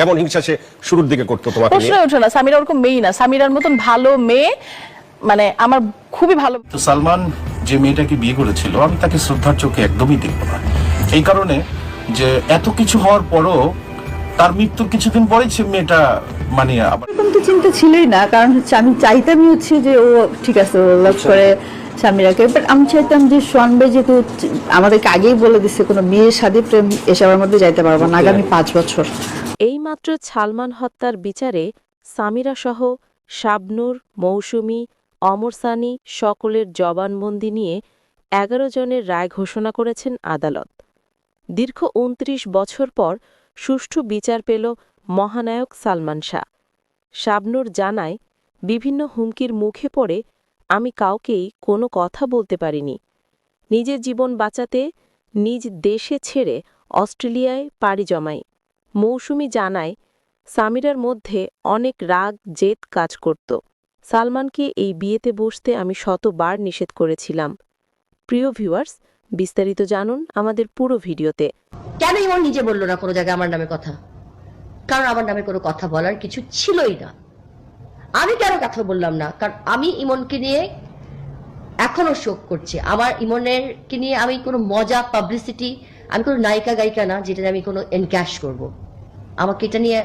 যেমন হিংসা সে শুরুর দিকে করতো তোমাকে প্রশ্নই ওঠে না। সামিরা ওরকম মেয়ে না। সামিরার মতন ভালো মেয়ে মানে আমার খুবই ভালো তো সালমান যে মেয়েটাকে বিয়ে করেছিল আমি তাকে শ্রদ্ধার চোখে একদমই দেখব না। এই কারণে যে এত কিছু হওয়ার পরও তার মৃত্যুর কিছুদিন পরেই সে মেয়েটা মানে আবার এরকম তো চিন্তা ছিলই না। কারণ হচ্ছে আমি চাইতামই হচ্ছে যে ও ঠিক আছে লাভ করে স্বামীরাকে। বাট আমি চাইতাম যে সোয়ান ভাই যেহেতু আমাদেরকে আগেই বলে দিচ্ছে কোনো বিয়ে শাদী প্রেম এসবের মধ্যে যাইতে পারব না আগামী পাঁচ বছর। এইমাত্র সালমান হত্যার বিচারে সামিরা সহ শাবনূর মৌসুমী অমর সানি সকলের জবানবন্দি নিয়ে এগারো জনের রায় ঘোষণা করেছেন আদালত। দীর্ঘ উনত্রিশ বছর পর সুষ্ঠু বিচার পেল মহানায়ক সালমান শাহ। শাবনূর জানায় বিভিন্ন হুমকির মুখে পড়ে আমি কাউকেই কোনো কথা বলতে পারিনি। নিজের জীবন বাঁচাতে নিজ দেশে ছেড়ে অস্ট্রেলিয়ায় পাড়ি জমাই। মৌসুমি জানায়, সামিরার মধ্যে অনেক রাগ, জেদ কাজ করত। সালমানকে এই বিয়েতে বসতে আমি শতবার নিষেধ করেছিলাম। প্রিয় ভিউয়ার্স, বিস্তারিত জানুন আমাদের পুরো ভিডিওতে। কেন ইমন নিজে বলল না কোনো জায়গায় আমার নামে কথা? কারণ আমার নামে কোনো কথা বলার কিছু ছিলই না। আমি কেন কথা বললাম না? কারণ আমি ইমনকে নিয়ে এখনও শোক করছি। আমার ইমনের কে নিয়ে আমি কোনো মজা পাবলিসিটি আমি কোনো নায়িকা গায়িকা না যেটা আমি কোনো এনক্যাশ করব। আমাকে এটা নিয়ে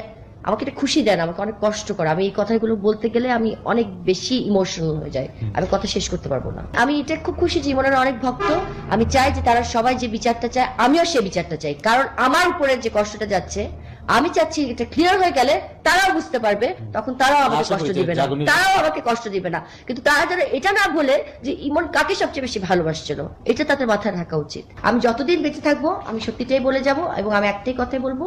আমাকে এটা খুশি দেন আমাকে অনেক কষ্ট করে। আমি এই কথাগুলো বলতে গেলে আমি অনেক বেশি ইমোশনাল হয়ে যাই। আমি কথা শেষ করতে পারব না। আমি এটা খুব খুশি যে ইমনের অনেক ভক্ত। আমি চাই যে তারা সবাই যে বিচারটা চায় আমিও সে বিচারটা চাই। কারণ আমার উপরে যে কষ্টটা যাচ্ছে আমি চাচ্ছি এটা ক্লিয়ার হয়ে গেলে তারাও বুঝতে পারবে তখন তারাও আমাকে কষ্ট দিবে না। তারাও আমাকে কষ্ট দিবে না। কিন্তু তারা যেন এটা না বলে যে ইমন কাকে সবচেয়ে বেশি ভালোবাসছিল এটা তাদের মাথায় থাকা উচিত। আমি যতদিন বেঁচে থাকব আমি সত্যিটাই বলে যাব এবং আমি একটাই কথাই বলব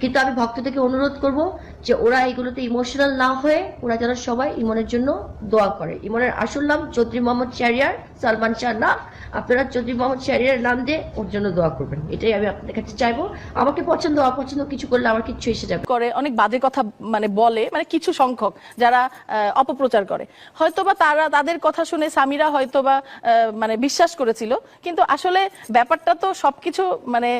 কিন্তু আমি ভক্তদেরকে অনুরোধ করব যে ওরা এগুলোতে ইমোশনাল না হয়ে ওরা যেন সবাই ইমনের জন্য দোয়া করে। ইমনের আসল নাম চৌধুরী মোহাম্মদ শাহরিয়ার সালমান শাহ না। আপনারা চৌধুরী মোহাম্মদ শাহরিয়ার নাম দিয়ে ওর জন্য দোয়া করবেন। এটাই আমি আপনাদের কাছে চাইব। আমাকে পছন্দ অপছন্দ কিছু করলে আমার কিচ্ছু এসে যাবে করে অনেক বাজে কথা মানে বলে মানে কিছু সংখ্যক যারা আহ, অপপ্রচার করে। হয়তোবা তারা তাদের কথা শুনে সামিরা হয়তোবা আহ, মানে বিশ্বাস করেছিল কিন্তু আসলে ব্যাপারটা তো সবকিছু মানে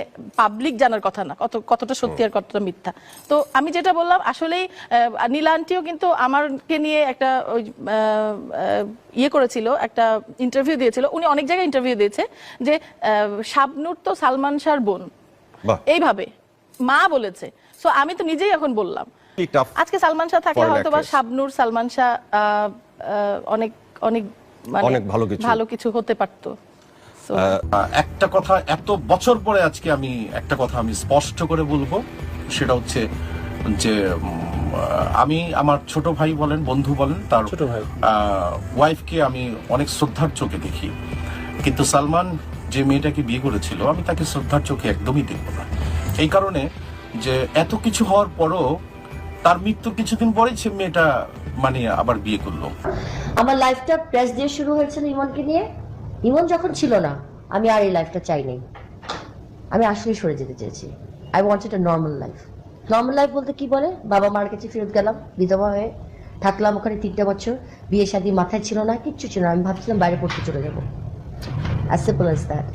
পাবলিক জানার কথা না কত কতটা সত্যি আর কতটা মিথ্যা। তো আমি যেটা বললাম আসলেই আহ, নীলা আন্টিও কিন্তু আমারকে নিয়ে একটা ওই ইয়ে করেছিল একটা ইন্টারভিউ দিয়েছিল। উনি অনেক জায়গায় ইন্টারভিউ দিয়েছে যে শাবনূর তো সালমান শাহর বোন। এইভাবে মা বলেছে। সো আমি তো নিজেই এখন বললাম। আজকে সালমান শাহ থাকলে হয়তো বা. শাবনূর সালমান শাহ অনেক অনেক মানে অনেক ভালো কিছু। ভালো কিছু হতে পারতো। একটা কথা এত বছর পরে আজকে আমি একটা কথা আমি স্পষ্ট করে বলব সেটা হচ্ছে যে আমি আমার ছোট ভাই বলেন বন্ধু বলেন তার ছোট ভাই। ওয়াইফকে আমি অনেক শ্রদ্ধার চোখে দেখি। কিন্তু সালমান যে মেয়েটাকে বিয়ে করেছিল আমি তাকে শ্রদ্ধার চোখে একদমই দেখব না। এই কারণে যে এত কিছু হওয়ার পরও তার মৃত্যুর কিছুদিন পরেই সে মেয়েটা মানে আবার বিয়ে করল। আমার লাইফটা প্রেস দিয়ে শুরু হয়েছিল ইমনকে নিয়ে? ইমন যখন ছিল না আমি আর এই লাইফটা চাই নাই আমি আসলে সরে যেতে চেয়েছি। I wanted a normal life normal life বলতে কি বলে? বাবা মার কাছে ফেরত গেলাম বিধবা হয়ে থাকলাম ওখানে তিনটা বছর। বিয়ে শাদী মাথায় ছিল না কিচ্ছু ছিল না। আমি ভাবছিলাম বাইরে পড়তে চলে যাব। অ্যাজ সিম্পল অ্যাজ দ্যাট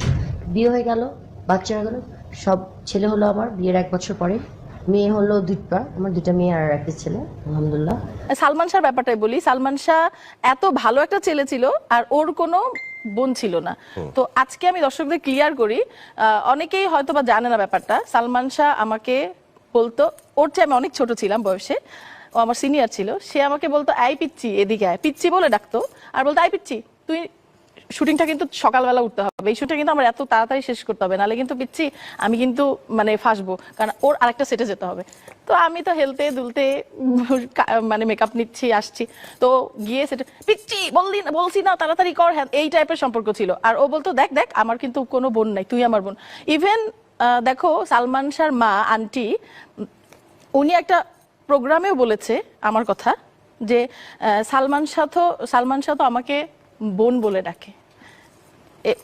বিয়ে হয়ে গেল বাচ্চা হয়ে গেল সব ছেলে হলো আমার বিয়ের এক বছর পরে। মেয়ে হলো দুইটা আমার দুটা মেয়ে আর একটা ছেলে আলহামদুলিল্লাহ। সালমান শাহর ব্যাপারটাই বলি সালমান শাহ এত ভালো একটা ছেলে ছিল আর ওর কোনো বোন ছিল না। তো আজকে আমি দর্শকদের ক্লিয়ার করি অনেকেই হয়তো বা জানে না ব্যাপারটা। সালমান শাহ আমাকে বলতো, ওর চেয়ে আমি অনেক ছোট ছিলাম বয়সে, ও আমার সিনিয়র ছিল, সে আমাকে বলতো আই পিচ্ছি এদিকে আয়। পিচ্ছি বলে ডাকতো, আর বলতো আই পিচ্ছি তুই শুটিংটা কিন্তু সকালবেলা উঠতে হবে। এই শুটিং কিন্তু আমার এত তাড়াতাড়ি শেষ করতে হবে, নাহলে কিন্তু পিচ্ছি আমি কিন্তু মানে ফাঁসবো, কারণ ওর আরেকটা সেটে যেতে হবে। তো আমি তো হেলতে দুলতে মানে মেকআপ নিচ্ছি, আসছি। তো গিয়ে সেটা পিচ্ছি বললি না, বলছি না, তাড়াতাড়ি কর। হ্যাঁ এই টাইপের সম্পর্ক ছিল। আর ও বলতো, দেখ দেখ, আমার কিন্তু কোনো বোন নাই, তুই আমার বোন। ইভেন দেখো সালমান শাহর মা আন্টি উনি একটা প্রোগ্রামেও বলেছে আমার কথা যে সালমান শাহ তো সালমান শাহ তো আমাকে বোন বলে ডাকে।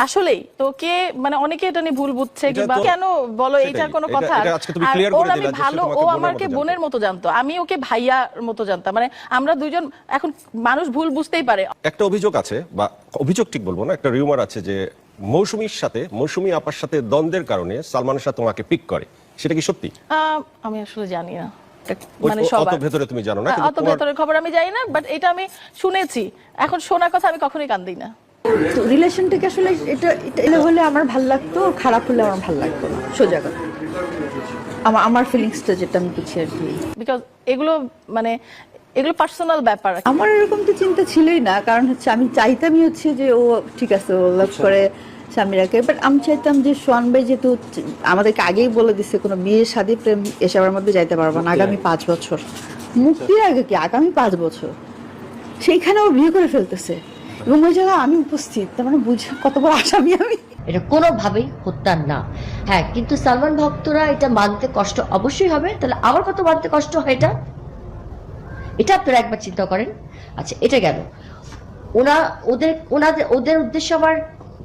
আসলেই তো কে মানে অনেকে এটা নিয়ে ভুল বুঝছে কিংবা কেন বলো সেটাই। এইটা কোনো কথা? আর ওর আমি ভালো ও আমাকে বোনের মতো জানতো। আমি ওকে ভাইয়ার মতো জানতাম। মানে আমরা দুজন এখন মানুষ ভুল বুঝতেই পারে। একটা অভিযোগ আছে বা অভিযোগ ঠিক বলব না একটা রিউমার আছে যে মৌসুমীর সাথে মৌসুমী আপার সাথে দ্বন্দ্বের কারণে সালমান শাহ তোমাকে পিক করে। সেটা কি সত্যি? আমি আসলে জানি না। মানে অত ভেতরে তুমি জানো না হ্যাঁ, অত তোমার- খবর আমি জানি না বাট এটা আমি শুনেছি। এখন শোনার কথা আমি কখনোই কান দিই না। তো রিলেশনটাকে আসলে এটা এটা এটা হলে আমার ভালো লাগতো খারাপ হলে আমার ভালো লাগতো না। সোজা কথা। আমার আমার ফিলিংসটা যেটা আমি বুঝি আর কি। বিকজ এগুলো মানে এগুলো পার্সোনাল ব্যাপার আমার এরকম তো চিন্তা ছিলই না কারণ হচ্ছে আমি চাইতামই হচ্ছে যে ও ঠিক আছে ও লাভ করে স্বামীরাকে বাট আমি চাইতাম যে সোয়ান ভাই যেহেতু আমাদেরকে আগেই বলে দিচ্ছে কোনো বিয়ে শাদী প্রেম এসবের মধ্যে যাইতে পারব না আগামী পাঁচ বছর। মুক্তির আগে কি? আগামী পাঁচ বছর। সেইখানে ও বিয়ে করে ফেলতেছে। এবং ওই জায়গায় আমি উপস্থিত তার মানে বুঝে কত বড় আসামি আমি। এটা কোনোভাবেই হত্যা না। হ্যাঁ কিন্তু সালমান ভক্তরা এটা মানতে কষ্ট অবশ্যই হবে তাহলে আমার কত মানতে কষ্ট হয় এটা? এটা আপনারা একবার চিন্তা করেন। আচ্ছা এটা গেল। ওনা, ওদের, ওনাদের, ওদের উদ্দেশ্য আমার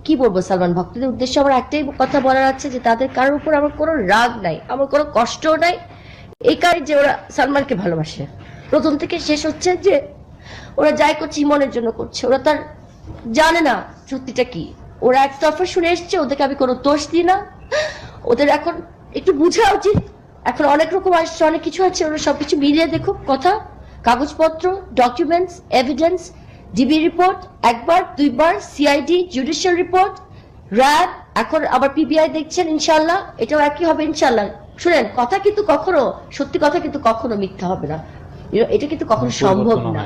কি বলব সালমান? ভক্তদের উদ্দেশ্য আমার একটাই কথা বলার আছে যে তাদের কারোর উপর আমার কোনো রাগ নাই, আমার কোনো কষ্টও নাই। এই কারণে যে ওরা সালমানকে ভালোবাসে। প্রথম থেকে শেষ হচ্ছে যে ওরা যাই করছে, ইমনের জন্য করছে। ওরা তার জানে না সত্যিটা কি। ওরা একতরফা শুনে এসছে, ওদেরকে আমি কোনো দোষ দিই না। ওদের এখন একটু বুঝা উচিত। এখন অনেক রকম আসছে, অনেক কিছু আছে, ওরা সবকিছু মিলিয়ে দেখুক কথা। কাগজপত্র ডকুমেন্টস এভিডেন্স ডিবি রিপোর্ট একবার দুইবার সিআইডি জুডিশিয়াল রিপোর্ট র্যাব এখন আবার পিবিআই দেখছেন ইনশাল্লাহ এটাও একই হবে ইনশাল্লাহ শুনেন কথা কিন্তু কখনো সত্যি কথা কিন্তু কখনো মিথ্যা হবে না। এটা কিন্তু কখনো সম্ভব না।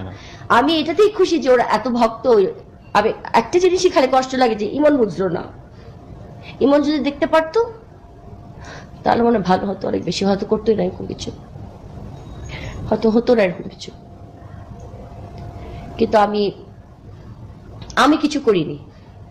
আমি এটাতেই খুশি যে ওরা এত ভক্ত আমি একটা জিনিসই খালি কষ্ট লাগে যে ইমন বুঝলো না। ইমন যদি দেখতে পারতো তাহলে মনে ভালো হতো অনেক বেশি হয়তো করতোই না এরকম কিছু। হয়তো হতো না এরকম কিছু। কিন্তু আমি আমি কিছু করিনি।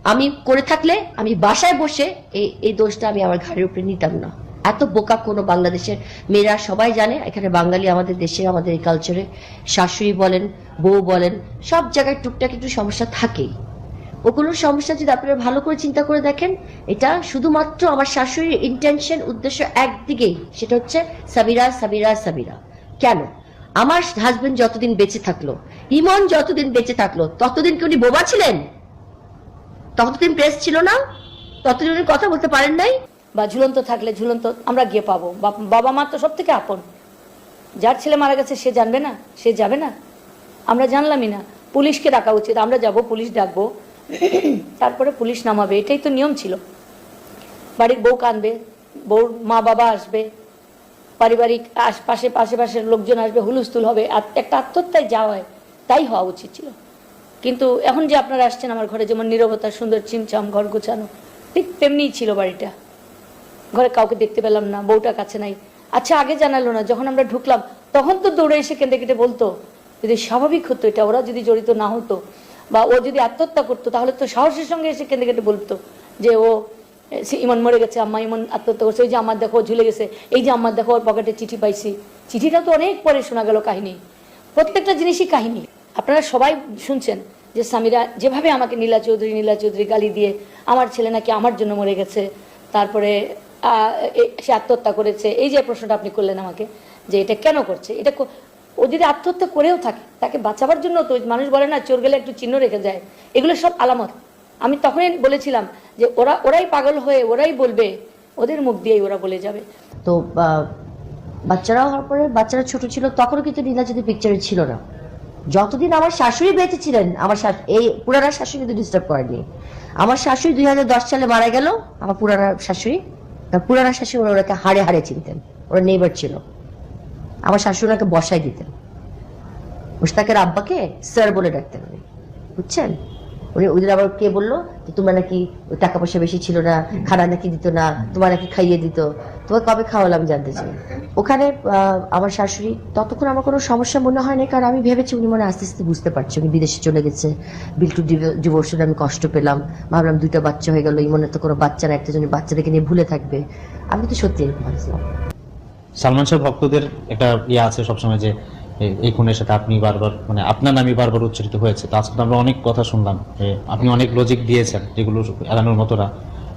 আমি করে থাকলে, আমি বাসায় বসে এই এই দোষটা আমি আমার ঘাড়ের উপরে নিতাম না। এত বোকা কোনো বাংলাদেশের মেয়েরা সবাই জানে, এখানে বাঙালি আমাদের দেশে, আমাদের এই কালচারে শাশুড়ি বলেন, বউ বলেন, সব জায়গায় টুকটাক একটু সমস্যা থাকেই। ওগুলোর সমস্যা যদি আপনারা ভালো করে চিন্তা করে দেখেন, এটা শুধুমাত্র আমার শাশুড়ির ইন্টেনশন উদ্দেশ্য একদিকেই। সেটা হচ্ছে সাবিরা সাবিরা সাবিরা। কেন? আমার হাজবেন্ড যতদিন বেঁচে থাকল, ইমন যতদিন বেঁচে থাকল, ততদিন কি উনি বোবা ছিলেন? ততদিন প্রেস ছিল না? ততদিন উনি কথা বলতে পারেন নাই? বা ঝুলন্ত থাকলে ঝুলন্ত, আমরা গিয়ে পাবো। বাবা মা তো সব থেকে আপন। যার ছেলে মারা গেছে, সে জানবে না? সে যাবে না? আমরা জানলামই না। পুলিশকে ডাকা উচিত। আমরা যাব, পুলিশ ডাকবো। তারপরে পুলিশ নামাবে। এটাই তো নিয়ম ছিল। বাড়ির বউ কাঁদবে, বউর মা বাবা আসবে। পারিবারিক আশপাশে পাশেপাশের লোকজন আসবে, হুলুস্থুল হবে। একটা আত্মহত্যায় যাওয়ায় তাই হওয়া উচিত ছিল। কিন্তু এখন যে আপনারা আসছেন আমার ঘরে, যেমন নীরবতা, সুন্দর চিমচাম, ঘর গোছানো, ঠিক তেমনিই ছিল বাড়িটা। ঘরে কাউকে দেখতে পেলাম না, বউটা কাছে নাই। আচ্ছা আগে জানালো না, যখন আমরা ঢুকলাম, তখন তো দৌড়ে এসে কেঁদে কেটে বলতো, যদি স্বাভাবিক হতো এটা, ওরা যদি জড়িত না হতো, বা ও যদি আত্মহত্যা করতো, তাহলে তো সাহসের সঙ্গে এসে কেঁদে কেটে বলতো যে ও ইমন মরে গেছে, আম্মা ইমন আত্মহত্যা করছে। ওই যে আমার দেখো, ঝুলে গেছে। এই যে আমার দেখো, ওর পকেটে চিঠি পাইছি। চিঠিটা তো অনেক পরে শোনা গেল কাহিনী। প্রত্যেকটা জিনিসই কাহিনী। আপনারা সবাই শুনছেন যে স্বামীরা যেভাবে আমাকে নীলা চৌধুরী নীলা চৌধুরী গালি দিয়ে, আমার ছেলে নাকি আমার জন্য মরে গেছে, তারপরে সে আত্মহত্যা করেছে। এই যে প্রশ্নটা আপনি করলেন আমাকে, যে এটা কেন করছে? এটা ও যদি আত্মহত্যা করেও থাকে, তাকে বাঁচাবার জন্য তো মানুষ বলে না, চোর গেলে একটু চিহ্ন রেখে যায়। এগুলো সব আলামত। আমি তখনই বলেছিলাম যে ওরা, ওরাই পাগল হয়ে ওরাই বলবে, ওদের মুখ দিয়েই ওরা বলে যাবে। তো বাচ্চারা হওয়ার পরে বাচ্চারা ছোট ছিল, তখনও কিন্তু নীলা যদি পিকচারে ছিল না। যতদিন আমার শাশুড়ি বেঁচে ছিলেন, আমার এই পুরানা শাশুড়ি কিন্তু ডিস্টার্ব করেনি আমার শাশুড়ি দুই দশ সালে মারা গেল, আমার পুরানা শাশুড়ি, তার পুরানা শাশুড়ি ওরা ওনাকে হাড়ে হাড়ে চিনতেন। ওরা নেইবার ছিল। আমার শাশুড়ি ওনাকে বসাই দিতেন। মুশতাকের আব্বাকে স্যার বলে ডাকতেন উনি। বুঝছেন? উনি ওদের আবার কে বলল? যে তোমার নাকি টাকা পয়সা বেশি ছিল না, খানা নাকি দিত না, তোমার নাকি খাইয়ে দিত। তোমার কবে খাওয়ালাম জানতে চাই? ওখানে আমার শাশুড়ি, ততক্ষণ আমার কোনো সমস্যা মনে হয় না কারণ আমি ভেবেছি উনি মনে আস্তে আস্তে বুঝতে পারছে উনি বিদেশে চলে গেছে। বিল্টু ডিভোর্সের আমি কষ্ট পেলাম। ভাবলাম দুইটা বাচ্চা হয়ে গেল মনে তো কোনো বাচ্চা না, একটা জন্য বাচ্চাদেরকে নিয়ে ভুলে থাকবে। আমি তো সত্যি এরকম ভাবছিলাম। সালমান শাহ ভক্তদের একটা ইয়ে আছে সবসময় যে এই খুনের সাথে আপনি বারবার মানে আপনার নামই বারবার উচ্চারিত হয়েছে। তা আজকে আমরা অনেক কথা শুনলাম। আপনি অনেক লজিক দিয়েছেন, যেগুলো এড়ানোর মতো না।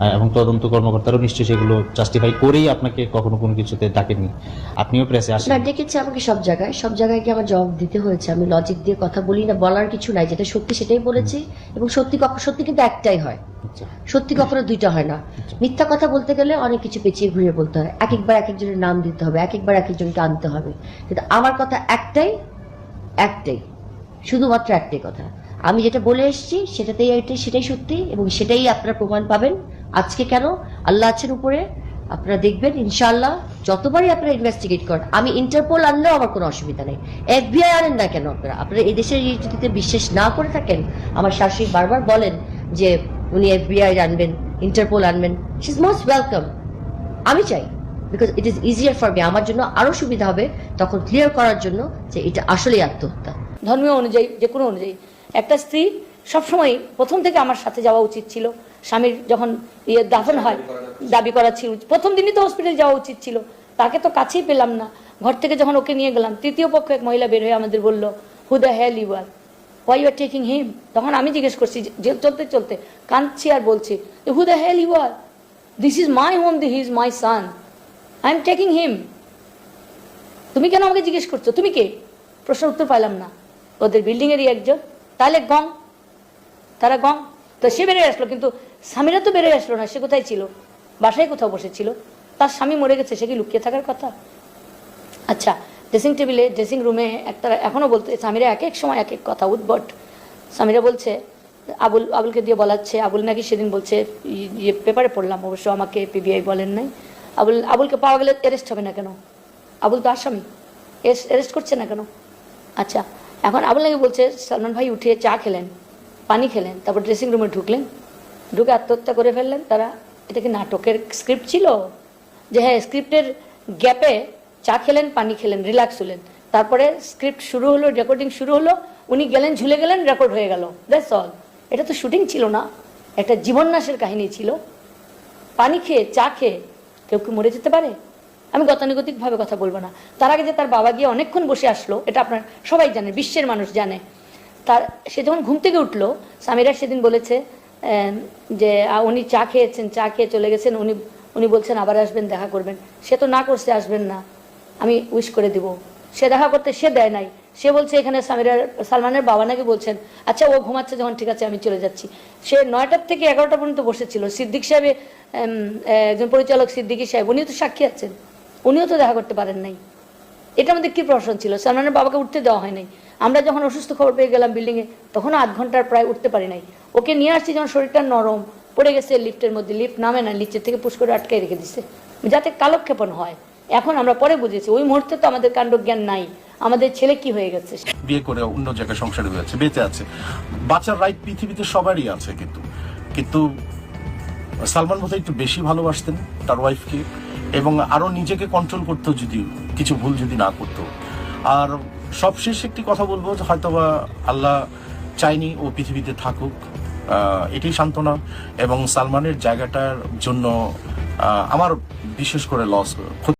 এবং তদন্ত কর্মকর্তারাও নিশ্চয়ই সেগুলো জাস্টিফাই করেই আপনাকে কখনো কোনো কিছুতে ডাকেননি। আপনিও প্রেসে আসেন না ডেকেছে আমাকে সব জায়গায়। সব জায়গায় কি আমার জবাব দিতে হয়েছে। আমি লজিক দিয়ে কথা বলি না বলার কিছু নাই। যেটা সত্যি সেটাই বলেছি। এবং সত্যি সত্যি কিন্তু একটাই হয়। আচ্ছা। সত্যি কখনো দুইটা হয় না। মিথ্যা কথা বলতে গেলে অনেক কিছু পেঁচিয়ে ঘুরিয়ে বলতে হয়। এক একবার এক একজনের নাম দিতে হবে এক একবার এক একজনকে আনতে হবে। কিন্তু আমার কথা একটাই একটাই। শুধুমাত্র একটাই কথা। আমি যেটা বলে এসেছি সেটাতেই এটাই সেটাই সত্যি এবং সেটাই আপনারা প্রমাণ পাবেন। আজকে কেন? আল্লাহ আছেন উপরে। আপনারা দেখবেন, ইনশাআল্লাহ, যতবারই আপনারা ইনভেস্টিগেট করেন, আমি ইন্টারপোল আনলেও আমার কোনো অসুবিধা নেই। এফবিআই আনেন না কেন আপনারা? আপনারা এই দেশের বিশ্বাস না করে থাকেন, আমার শাশুড়ি বারবার বলেন যে উনি এফবিআই আনবেন ইন্টারপোল আনবেন। শি ইজ মোস্ট ওয়েলকাম আমি চাই because it is easier for me আমার জন্য আরও সুবিধা হবে তখন ক্লিয়ার করার জন্য যে এটা আসলেই আত্মহত্যা। ধর্মীয় অনুযায়ী, যে কোনো অনুযায়ী, একটা স্ত্রী সবসময় প্রথম থেকে আমার সাথে যাওয়া উচিত ছিল। স্বামীর যখন ইয়ে দাফন হয় দাবি করা ছিল। প্রথম দিনই তো হসপিটালে যাওয়া উচিত ছিল। তাকে তো কাছেই পেলাম না। ঘর থেকে যখন ওকে নিয়ে গেলাম তৃতীয় পক্ষ এক মহিলা বের হয়ে আমাদের বলল who the hell you are why you are taking him তখন আমি জিজ্ঞেস করছি যে চলতে চলতে কাঁদছি আর বলছি who the hell you are this is my home the is my son I am taking him তুমি কেন আমাকে জিজ্ঞেস করছ? তুমি কে? প্রশ্ন উত্তর পাইলাম না। ওদের বিল্ডিংয়েরই একজন। তাহলে গং। তারা গং। তো সে বেড়ে আসলো কিন্তু স্বামীরা তো বেড়ে আসলো না, সে কোথায় ছিল? বাসায় কোথাও বসেছিল? তার স্বামী মরে গেছে, সে কি লুকিয়ে থাকার কথা? আচ্ছা ড্রেসিং টেবিলে ড্রেসিং রুমে একটা এখনও বলতে, স্বামীরা এক এক সময় এক এক কথা উদ্ভট। স্বামীরা বলছে, আবুল, আবুলকে দিয়ে বলাচ্ছে, আবুল নাকি সেদিন বলছে ইয়ে পেপারে পড়লাম, অবশ্য আমাকে পিবিআই বলেন নাই। আবুল, আবুলকে পাওয়া গেলে অ্যারেস্ট হবে না কেন? আবুল তো আসামি। অ্যারেস্ট করছে না কেন? আচ্ছা এখন আবুল নাকি বলছে, সালমান ভাই উঠে চা খেলেন, পানি খেলেন, তারপর ড্রেসিং রুমে ঢুকলেন। ঢুকে আত্মহত্যা করে ফেললেন তারা। এটা কি নাটকের স্ক্রিপ্ট ছিল? যে হ্যাঁ স্ক্রিপ্টের গ্যাপে চা খেলেন, পানি খেলেন রিল্যাক্স হলেন। তারপরে স্ক্রিপ্ট শুরু হলো রেকর্ডিং শুরু হলো, উনি গেলেন, ঝুলে গেলেন রেকর্ড হয়ে গেল। দ্যাটস অল এটা তো শুটিং ছিল না। একটা জীবন্যাসের কাহিনী ছিল। পানি খেয়ে, চা খেয়ে কেউ কি মরে যেতে পারে? আমি গতানুগতিকভাবে কথা বলব না। তার আগে যে তার বাবা গিয়ে অনেকক্ষণ বসে আসলো, এটা আপনার সবাই জানে, বিশ্বের মানুষ জানে। তার, সে যখন ঘুম থেকে উঠল স্বামীরা সেদিন বলেছে যে উনি চা খেয়েছেন, চা খেয়ে চলে গেছেন, উনি উনি বলছেন আবার আসবেন, দেখা করবেন। সে তো না করছে, আসবেন না। আমি উইশ করে দিব। সে দেখা করতে সে দেয় নাই। সে বলছে এখানে স্বামীরা সালমানের বাবা নাকি বলছেন আচ্ছা ও ঘুমাচ্ছে যখন, ঠিক আছে, আমি চলে যাচ্ছি। সে নয়টার থেকে এগারোটা পর্যন্ত বসেছিল। সিদ্দিক সাহেব একজন পরিচালক সিদ্দিকি সাহেব, উনিও তো সাক্ষী আছেন। উনিও তো দেখা করতে পারেন নাই। এটা আমাদের কি প্রশ্ন ছিল? সালমানের বাবাকে উঠতে দেওয়া হয় নাই। আমরা যখন অসুস্থ খবর পেয়ে গেলাম বিল্ডিংয়ে তখনও আধ ঘণ্টার প্রায় উঠতে পারি নাই। ওকে নিয়ে আসছি যখন শরীরটা নরম, পড়ে গেছে লিফটের মধ্যে লিফট নামে না নিচের থেকে পুশ করে আটকে রেখে দিছে। যাতে কালক্ষেপণ হয়। এখন আমরা পরে বুঝেছি, ওই মুহূর্তে তো আমাদের কাণ্ডজ্ঞান নাই। আমাদের ছেলে কি হয়ে গেছে? বিয়ে করে অন্য জায়গায় সংসারে হয়েছে, বেঁচে আছে। বাচ্চার রাইট পৃথিবীতে সবারই আছে কিন্তু। কিন্তু সালমান বোধহয় একটু বেশি ভালোবাসতেন তার ওয়াইফকে এবং আরও নিজেকে কন্ট্রোল করতো যদি, কিছু ভুল যদি না করতো। আর সবশেষ একটি কথা বলব যে হয়তোবা আল্লাহ চাইনি ও পৃথিবীতে থাকুক। এটি সান্ত্বনা এবং সালমানের জায়গাটার জন্য আমার বিশেষ করে লস